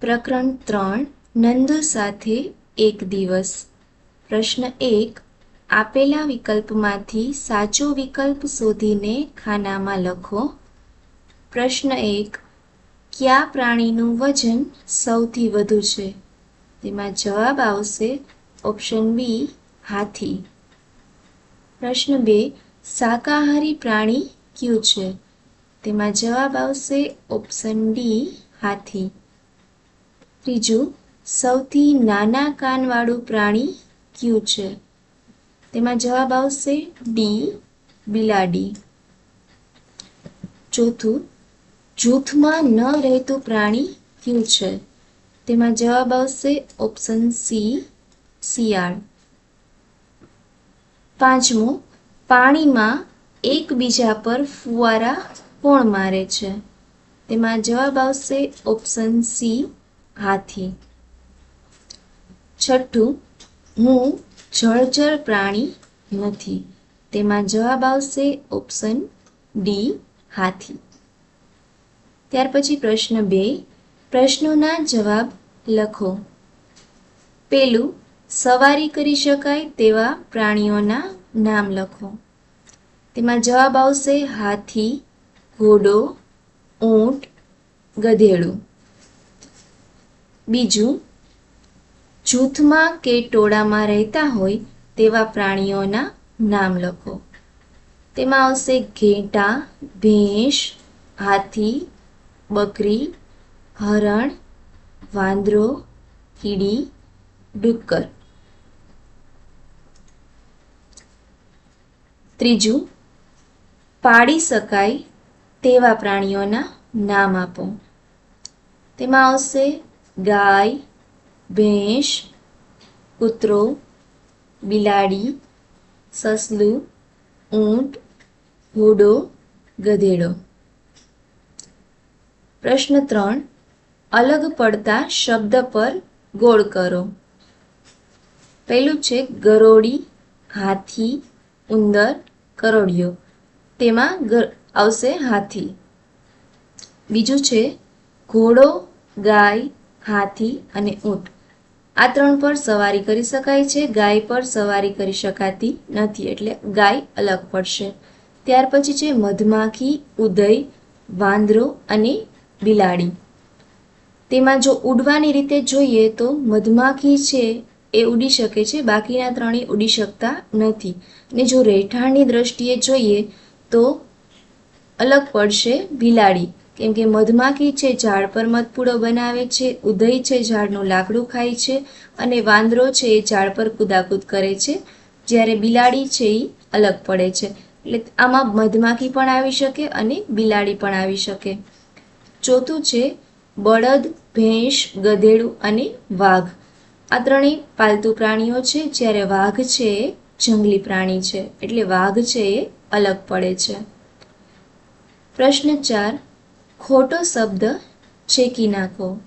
પ્રકરણ ત્રણ, નંદુ સાથે એક દિવસ. પ્રશ્ન એક, આપેલા વિકલ્પમાંથી સાચો વિકલ્પ શોધીને ખાનામાં લખો. પ્રશ્ન એક, કયા પ્રાણીનું વજન સૌથી વધુ છે? તેમાં જવાબ આવશે ઓપ્શન બી, હાથી. પ્રશ્ન બે, શાકાહારી પ્રાણી કયું છે? તેમાં જવાબ આવશે ઓપ્શન ડી, હાથી. ત્રીજું, સૌથી નાના કાનવાળું પ્રાણી ક્યુ છે? તેમાં જવાબ આવશે ડી, બિલાડી. ચોથું, જૂથમાં ન રહેતું પ્રાણી ક્યુ છે? તેમાં જવાબ આવશે ઓપ્શન સી, શિયાળ. પાંચમું, પાણીમાં એકબીજા પર ફુવારા કોણ મારે છે? તેમાં જવાબ આવશે ઓપ્શન સી હાથી. છઠ્ઠું, હું જળચર પ્રાણી નથી. તેમાં જવાબ આવશે ઓપ્શન ડી, હાથી. ત્યાર પછી પ્રશ્ન બે, પ્રશ્નોના જવાબ લખો. પેલું, સવારી કરી શકાય તેવા પ્રાણીઓના નામ લખો. તેમાં જવાબ આવશે હાથી, ઘોડો, ઊંટ, ગધેડું. બીજું, જૂથમાં કે ટોળામાં રહેતા હોય તેવા પ્રાણીઓના નામ લખો. તેમાં આવશે ઘેટા, ભેંસ, હાથી, બકરી, હરણ, વાંદરો, કીડી, ડુક્કર. ત્રીજું પાડી શકાય તેવા પ્રાણીઓના નામ આપો. તેમાં આવશે ગાય, ભેંસ, કૂતરો, બિલાડી, સસલું, ઊંટ, ઘોડો, ગધેડો. પ્રશ્ન ત્રણ. અલગ પડતા શબ્દ પર ગોળ કરો. પહેલું છે ગરોળી, હાથી, ઉંદર કરોડિયો તેમાં આવશે હાથી. બીજું છે ઘોડો, ગાય હાથી અને ઊંટ. આ ત્રણ પર સવારી કરી શકાય છે, ગાય પર સવારી કરી શકાતી નથી, એટલે ગાય અલગ પડશે. ત્યાર પછી છે મધમાખી, ઉદય, વાંદરો અને બિલાડી. તેમાં જો ઉડવાની રીતે જોઈએ તો મધમાખી છે એ ઉડી શકે છે, બાકીના ત્રણેય ઉડી શકતા નથી. ને જો રહેઠાણની દ્રષ્ટિએ જોઈએ તો અલગ પડશે બિલાડી. કેમ કે મધમાખી છે, ઝાડ પર મધપૂડો બનાવે છે ઉદય છે, ઝાડનું લાકડું ખાય છે અને વાંદરો છે, એ ઝાડ પર કૂદાકૂદ કરે છે. જ્યારે બિલાડી છે એ અલગ પડે છે. એટલે આમાં મધમાખી પણ આવી શકે અને બિલાડી પણ આવી શકે. ચોથું છે, બળદ, ભેંસ, ગધેડું અને વાઘ. આ ત્રણેય પાલતુ પ્રાણીઓ છે, જ્યારે વાઘ છે, એ જંગલી પ્રાણી છે. એટલે વાઘ છે, એ અલગ પડે છે. પ્રશ્ન ચાર ખોટો શબ્દ છેકી નાખો.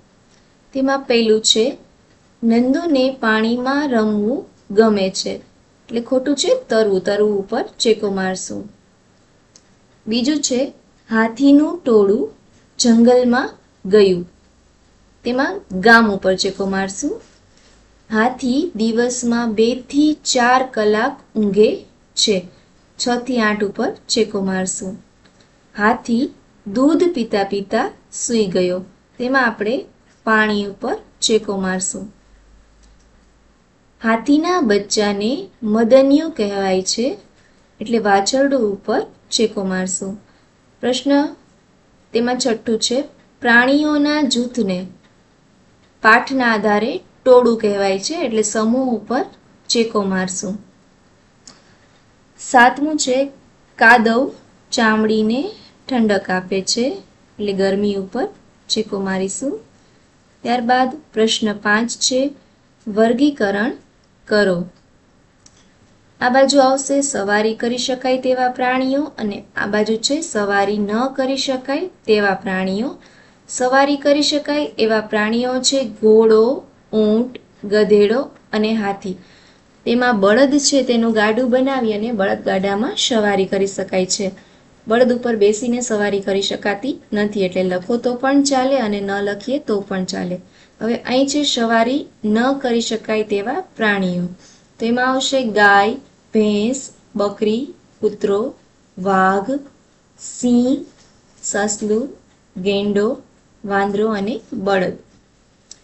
તેમાં પહેલું છે, નંદુને પાણીમાં રમવું ગમે છે. એટલે ખોટું છે, તરવું તરવું ઉપર ચેકો મારશું. બીજું છે, હાથીનું ટોળું જંગલમાં ગયું. તેમાં ગામ ઉપર ચેકો મારશું. હાથી દિવસમાં બેથી ચાર કલાક ઊંઘે છે. છથી આઠ ઉપર ચેકો મારશું. હાથી દૂધ પીતા પીતા સૂઈ ગયો. તેમાં આપણે પાણી ઉપર ચેકો મારશું. હાથીના બચ્ચાને મદનિયું કહેવાય છે, એટલે વાછરડું ઉપર ચેકો મારશું. પ્રશ્ન તેમાં છઠ્ઠું છે, પ્રાણીઓના જૂથને પાઠના આધારે ટોળું કહેવાય છે, એટલે સમૂહ ઉપર ચેકો મારશું. સાતમું છે, કાદવ ચામડીને ઠંડક આપે છે, એટલે ગરમી ઉપર ચીકો મારીશું. ત્યારબાદ પ્રશ્ન પાંચ છે, વર્ગીકરણ કરો. આ બાજુ આવશે, સવારી કરી શકાય તેવા પ્રાણીઓ અને આ બાજુ છે, સવારી ન કરી શકાય તેવા પ્રાણીઓ. સવારી કરી શકાય એવા પ્રાણીઓ છે, ઘોડો, ઊંટ, ગધેડો અને હાથી. તેમાં બળદ છે, તેનું ગાડું બનાવી અને બળદગાડામાં સવારી કરી શકાય છે. બળદ ઉપર બેસીને સવારી કરી શકાતી નથી એટલે લખો તો પણ ચાલે અને ન લખીએ તો પણ ચાલે. હવે અહીં છે સવારી ન કરી શકાય તેવા પ્રાણીઓ. તો એમાં આવશે ગાય, ભેંસ, બકરી, કૂતરો, વાઘ, સિંહ, સસલું, ગેંડો, વાંદરો અને બળદ.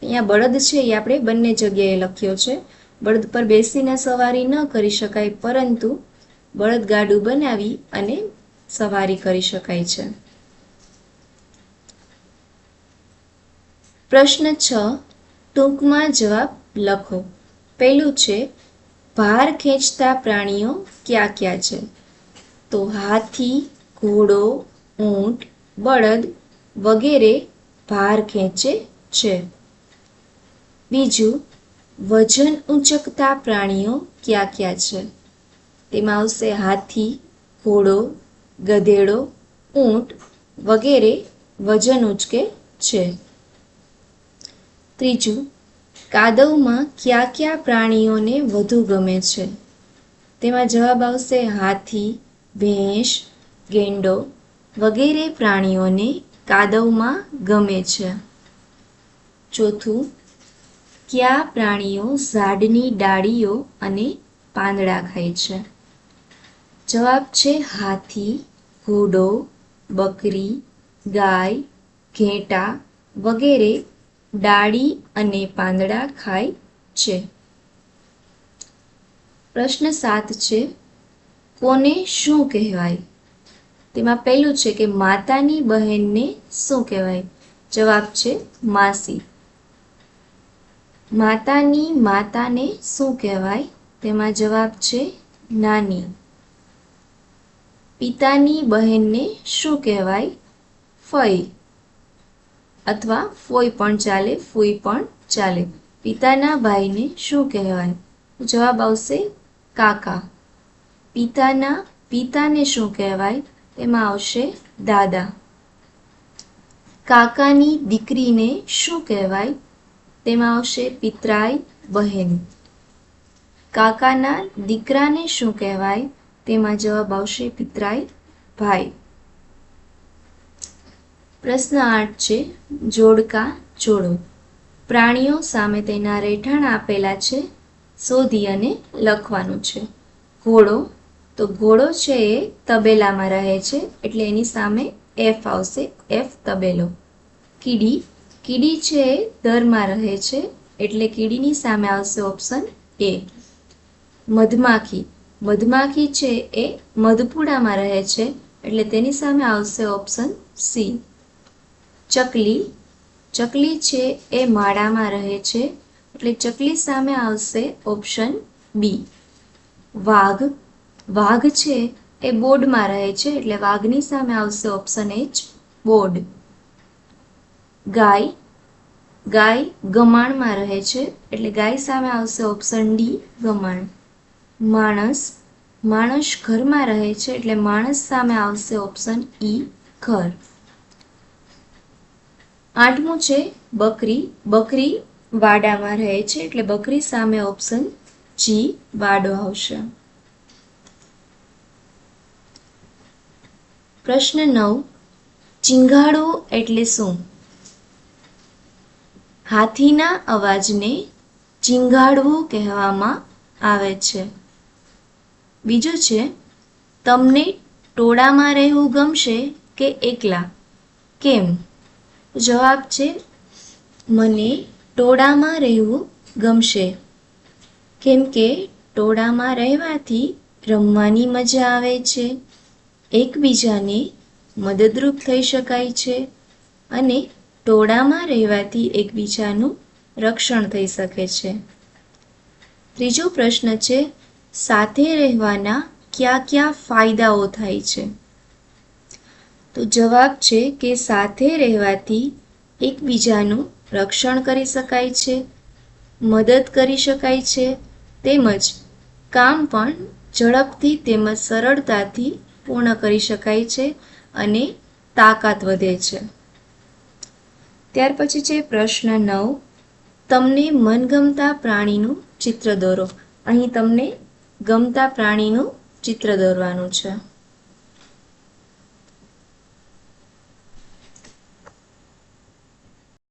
અહીંયા બળદ છે એ આપણે બંને જગ્યાએ લખ્યો છે. બળદ પર બેસીને સવારી ન કરી શકાય પરંતુ બળદગાડું બનાવી અને સવારી કરી શકાય છે. પ્રશ્ન છ, ટૂંકમાં જવાબ લખો. પહેલું છે, ભાર ખેંચતા પ્રાણીઓ ક્યાં ક્યાં છે? તો હાથી, ઘોડો, ઊંટ, બળદ વગેરે ભાર ખેંચે છે. બીજું, વજન ઊંચકતા પ્રાણીઓ ક્યાં ક્યાં છે? તેમાં આવશે હાથી, ઘોડો ગધેડો, ઊંટ વગેરે વજન ઉંચકે છે. ત્રીજું, કાદવમાં કયા કયા પ્રાણીઓને વધુ ગમે છે? તેમાં જવાબ આવશે હાથી, ભેંસ, ગેંડો વગેરે પ્રાણીઓને કાદવમાં ગમે છે. ચોથું, કયા પ્રાણીઓ ઝાડની ડાળીઓ અને પાંદડા ખાય છે? જવાબ છે હાથી, ઘોડો, બકરી, ગાય, ઘેટા વગેરે ડાળી અને પાંદડા ખાય છે. પ્રશ્ન સાત છે, કોને શું કહેવાય? તેમાં પહેલું છે કે માતાની બહેનને શું કહેવાય? જવાબ છે માસી. માતાની માતાને શું કહેવાય? તેમાં જવાબ છે નાની. પિતાની બહેનને શું કહેવાય? ફઈ. અથવા ફોઈ પણ ચાલે, ફૂઈ પણ ચાલે. પિતાના ભાઈને શું કહેવાય? જવાબ આવશે કાકા. પિતાના, પિતાને શું કહેવાય? તેમાં આવશે દાદા. કાકાની દીકરીને શું કહેવાય? તેમાં આવશે પિતરાઈ બહેન. કાકાના દીકરાને શું કહેવાય? તેમાં જવાબ આવશે પિતરાઈ ભાઈ. પ્રશ્ન આઠ છે, જોડકા જોડો. પ્રાણીઓ સામે તેના રહેઠાણ આપેલા છે, શોધી અને લખવાનું છે. ઘોડો, તો ઘોડો છે એ તબેલામાં રહે છે, એટલે એની સામે એફ આવશે એફ તબેલો. કીડી કીડી છે એ દરમાં રહે છે, એટલે કીડીની સામે આવશે ઓપ્શન એ મધમાખી મધમાખી છે એ મધપુડામાં રહે છે, એટલે તેની સામે આવશે ઓપ્શન સી ચકલી. ચકલી છે એ માળામાં રહે છે, એટલે ચકલી સામે આવશે ઓપ્શન બી વાઘ. વાઘ છે એ બોર્ડમાં રહે છે, એટલે વાઘની સામે આવશે ઓપ્શન એચ બોર્ડ ગાય. ગાય ગમાણમાં રહે છે, એટલે ગાય સામે આવશે ઓપ્શન ડી ગમાણ. માણસ માણસ ઘરમાં રહે છે એટલે માણસ સામે આવશે ઓપ્શન ઈ ઘર. આઠમું છે બકરી. બકરી વાડામાં રહે છે એટલે બકરી સામે ઓપ્શન જી વાડો આવશે. પ્રશ્ન નવ, ચિંગાડો એટલે શું? હાથીના અવાજને ચિંગાડવું કહેવામાં આવે છે. બીજું છે, તમને ટોળામાં રહેવું ગમશે કે એકલા? કેમ? જવાબ છે, મને ટોળામાં રહેવું ગમશે. કેમ કે ટોળામાં રહેવાથી રમવાની મજા આવે છે, એકબીજાને મદદરૂપ થઈ શકાય છે અને ટોળામાં રહેવાથી એકબીજાનું રક્ષણ થઈ શકે છે. ત્રીજો પ્રશ્ન છે સાથે રહેવાના કયા કયા ફાયદાઓ થાય છે? તો જવાબ છે કે સાથે રહેવાથી એકબીજાનું રક્ષણ કરી શકાય છે, મદદ કરી શકાય છે, તેમજ કામ પણ ઝડપથી તેમજ સરળતાથી પૂર્ણ કરી શકાય છે અને તાકાત વધે છે. ત્યાર પછી છે પ્રશ્ન નવ. તમને મનગમતા પ્રાણીનું ચિત્ર દોરો. અહીં તમને ગમતા પ્રાણીનું ચિત્ર દોરવાનું છે.